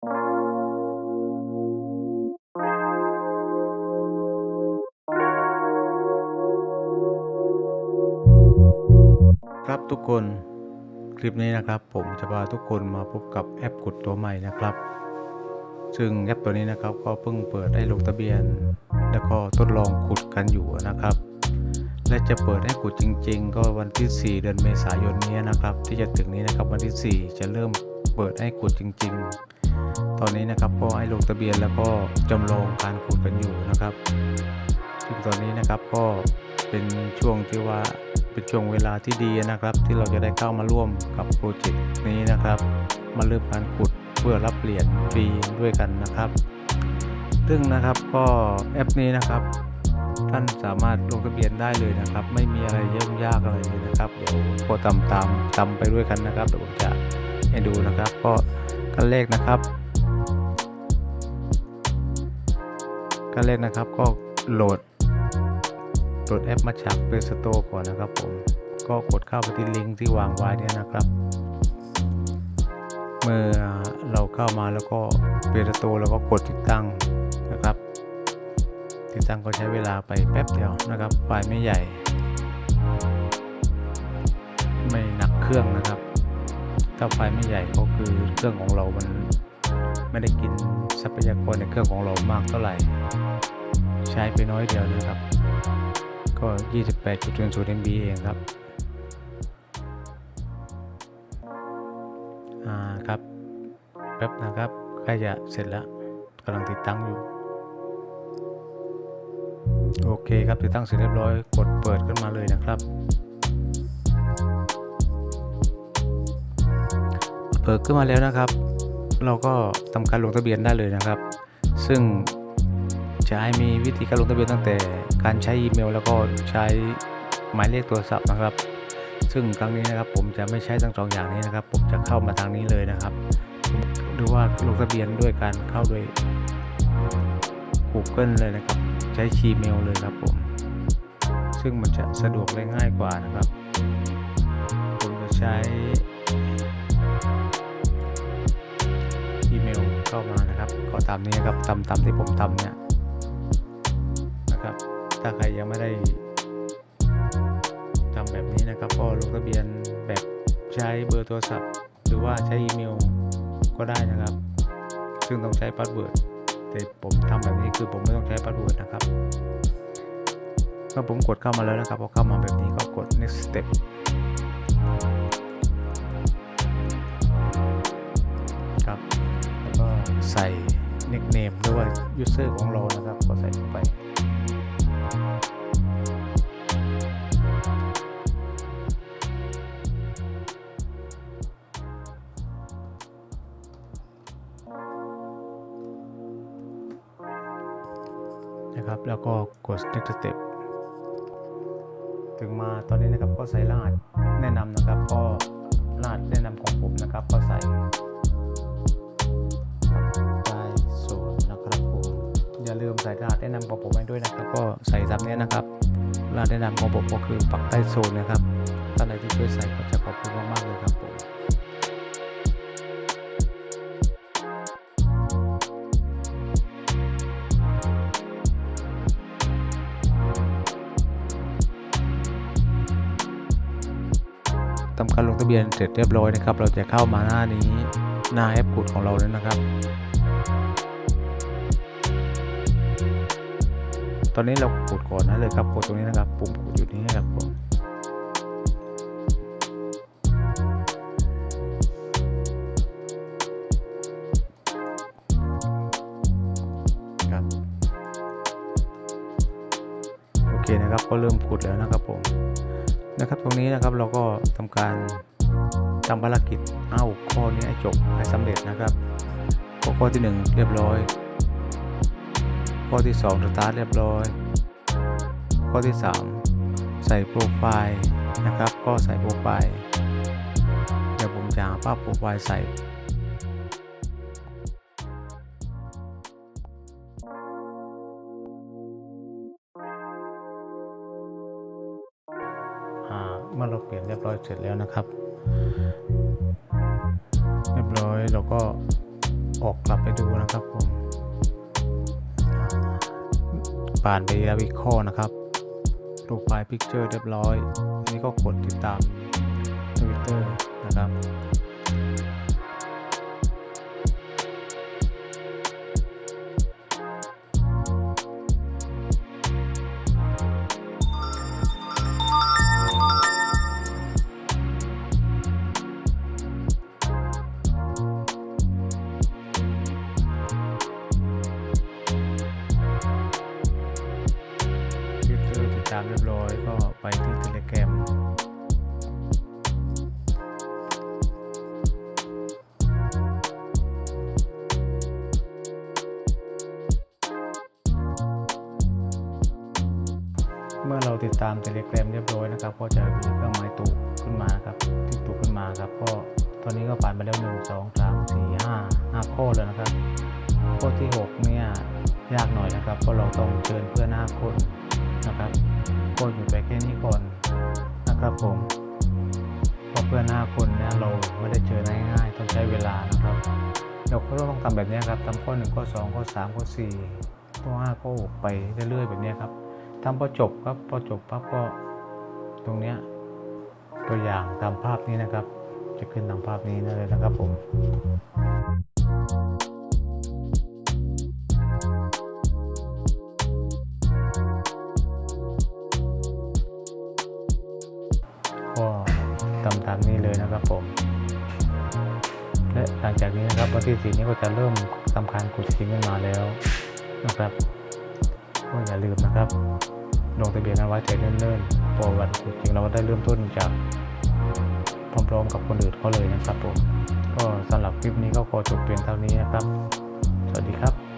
ครับทุกคนคลิปนี้นะครับ ผมจะพาทุกคนมาพบกับแอปกดตัวใหม่นะครับ ซึ่งแอปตัวนี้นะครับก็เพิ่งเปิดให้ลงทะเบียน แล้วก็ทดลองขุดกันอยู่นะครับ และจะเปิดให้ขุดจริง ๆ ก็วันที่ 4 เดือนเมษายนนี้นะครับ ที่จะถึงนี้นะครับวันที่ 4 จะเริ่มเปิดให้ขุดจริง ๆ ตอนนี้นะครับก็ให้ลงทะเบียนแล้วก็จำลองการขุดกันอยู่นะครับซึ่งตอนนี้นะครับก็เป็นช่วงที่ว่าเป็นช่วงเวลาที่ดีนะครับ ที่เราจะได้เข้ามาร่วมกับโปรเจกต์นี้นะครับ มาเริ่มการขุดเพื่อรับเหรียญฟรีด้วยกันนะครับ ซึ่งนะครับก็แอปนี้นะครับท่านสามารถลงทะเบียนได้เลยนะครับ ไม่มีอะไรยุ่งยากอะไรเลยนะครับเดี๋ยวก็ตามตามตามไปด้วยกันนะครับเดี๋ยวผมจะให้ดูนะครับ ก็ขั้นแรกนะครับ ขั้นแรกนะครับก็โหลดโหลดแอปมาจาก Play Store ก่อนนะครับผมก็กดเข้าไปที่ลิงก์ที่วางไว้เนี่ยนะครับ เมื่อเราเข้ามาแล้วก็ Play Store แล้วก็กดติดตั้งนะครับ ติดตั้งก็ใช้เวลาไปแป๊บเดียวนะครับไฟล์ไม่ใหญ่ ไม่หนักเครื่องนะครับ ถ้าไฟล์ไม่ใหญ่ก็คือเครื่องของเรามัน ไม่ได้กินทรัพยากรในเครื่องของเรามากเท่าไหร่ ใช้ไปน้อยเดียวนะครับ ก็ 28.00 MB เองครับอ่าครับแป๊บนะครับใกล้จะเสร็จแล้วกำลังติดตั้งอยู่ โอเคครับติดตั้งเสร็จเรียบร้อยกดเปิดขึ้นมาเลยนะครับเปิดขึ้นมาแล้วนะครับ เราก็ทำการลงทะเบียนได้เลยนะครับ ซึ่งจะให้มีวิธีการลงทะเบียนตั้งแต่การใช้อีเมล แล้วก็ใช้หมายเลขโทรศัพท์นะครับ ซึ่งครั้งนี้นะครับผมจะไม่ใช้ทั้งสองอย่างนี้นะครับ ผมจะเข้ามาทางนี้เลยนะครับ หรือว่าลงทะเบียนด้วยการเข้าด้วย Google เลยนะครับ ใช้ Gmail เลยครับผม ซึ่งมันจะสะดวกและง่ายกว่านะครับ ผมจะใช้ ตามนี้นะครับตามตามที่ผมทำเนี่ยนะครับ ถ้าใครยังไม่ได้ทำแบบนี้นะครับก็ลงทะเบียนแบบใช้เบอร์โทรศัพท์ หรือว่าใช้อีเมลก็ได้นะครับ ซึ่งต้องใช้พาสเวิร์ดแต่ผมทำแบบนี้คือผมไม่ต้องใช้พาสเวิร์ดนะครับเมื่อผมกดเข้ามาแล้วนะครับพอเข้ามาแบบนี้ก็กด next step ครับ แล้วก็ใส่ nickname หรือว่า user ของเรานะครับก็ใส่ลงไปนะครับแล้วก็กด next step ถึงมาตอนนี้นะครับก็ใส่รหัสแนะนำนะครับก็รหัสแนะนำของผมนะครับก็ใส่ อย่าลืมใส่รหัสแนะนำของผมไว้ด้วยนะครับ ก็ใส่ตามนี้นะครับรหัสแนะนำของผมก็คือปักใต้โซนนะครับท่านใดที่ช่วยใส่ก็จะขอบคุณมากๆเลยครับผมทำการลงทะเบียนเสร็จเรียบร้อยนะครับ เราจะเข้ามาหน้านี้หน้าแอปกุดของเราเลยนะครับ อนนี้เรากดก่อนนะเลยครับกดตรงนี้นะครับ ปุ่มกดอยู่นี้นะครับผมครับโอเคนะครับก็เริ่มขุดแล้วนะครับผมนะครับตรงนี้นะครับเราก็ทำการทำภารกิจเอาข้อนี้ให้จบให้สำเร็จนะครับข้อที่หนึ่งเรียบร้อย ข้อที่2สตาร์ทเรียบร้อย ข้อที่ 3 ใส่โปรไฟล์นะครับ ก็ใส่โปรไฟล์เดี๋ยวผมจะหาภาพโปรไฟล์ใส่เมื่อเราเปลี่ยนเรียบร้อยเสร็จแล้วนะครับ เรียบร้อยเราก็ออกกลับไปดูนะครับผมผ่านไปแล้วอีกข้อนะครับ รูปไฟล์พิกเจอร์เรียบร้อย อันนี้ก็กดติดตาม ไปที่ Telegram เมื่อเราติดตาม Telegram เรียบร้อยนะครับ ก็จะมีเครื่องหมายตูกขึ้นมาครับที่ตูกขึ้นมาครับ ก็ตอนนี้ก็ผ่านไปแล้ว 1 2 3 4 5 5 ข้อแล้วนะครับ ข้อที่ 6 เนี่ยยากหน่อยนะครับ เพราะเราต้องเชิญเพื่อน5คนนะครับ ก็อยู่ไปแค่นี้ก่อนนะครับผมเพราะเพื่อน5คนเนี่ยเราไม่ได้เจอง่ายๆต้องใช้เวลานะครับเราก็ต้องทำแบบนี้ครับทำข้อ1ข้อ2ข้อ3ข้อ4ข้อ5ข้อ6ไปเรื่อยๆแบบนี้ครับทำพอจบครับพอจบปั๊บก็ตรงเนี้ยตัวอย่างตามภาพนี้นะครับ จะขึ้นตามภาพนี้นั่นเลยนะครับผมามนี้เลยนะครับผม และหลังจากนี้นะครับวันที่สี่นี้ก็จะเริ่มทำการกดทิ้งกันมาแล้วนะครับก็อย่าลืมนะครับลงทะเบียนกันไว้แต่เนิ่นๆพอวันกดจริงเราก็ได้เริ่มต้นจากพร้อมๆกับคนอื่นเขาเลยนะครับผมก็สำหรับคลิปนี้ก็ขอจบเพียงเท่านี้นะครับ สวัสดีครับ